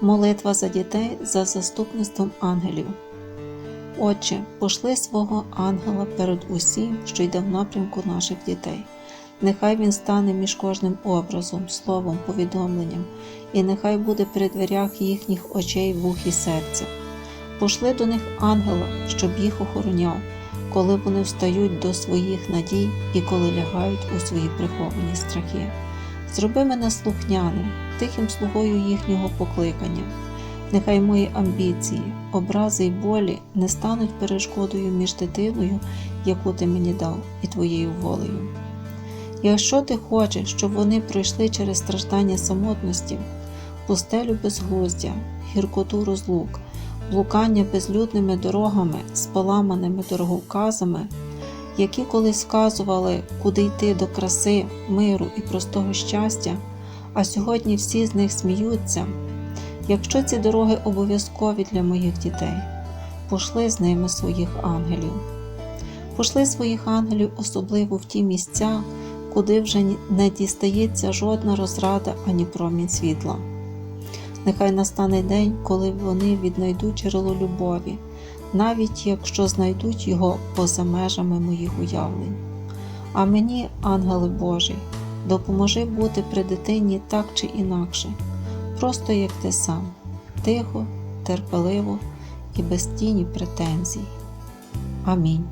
Молитва за дітей за заступництвом ангелів. Отче, пошли свого ангела перед усім, що йде в напрямку наших дітей. Нехай він стане між кожним образом, словом, повідомленням, і нехай буде при дверях їхніх очей, вух і серця. Пошли до них ангела, щоб їх охороняв, коли вони встають до своїх надій і коли лягають у свої приховані страхи. Зроби мене слухняним, тихим слугою їхнього покликання. Нехай мої амбіції, образи й болі не стануть перешкодою між дитиною, яку ти мені дав, і твоєю волею. Якщо ти хочеш, щоб вони пройшли через страждання самотності, пустелю безглуздя, гіркоту розлук, блукання безлюдними дорогами з поламаними дороговказами, які колись вказували, куди йти до краси, миру і простого щастя, а сьогодні всі з них сміються. Якщо ці дороги обов'язкові для моїх дітей, пошли з ними своїх ангелів. Пошли своїх ангелів особливо в ті місця, куди вже не дістається жодна розрада ані промінь світла. Нехай настане день, коли вони віднайдуть джерело любові, навіть якщо знайдуть його поза межами моїх уявлень. А мені, ангели Божий, допоможи бути при дитині так чи інакше, просто як ти сам, тихо, терпеливо і без тіні претензій. Амінь.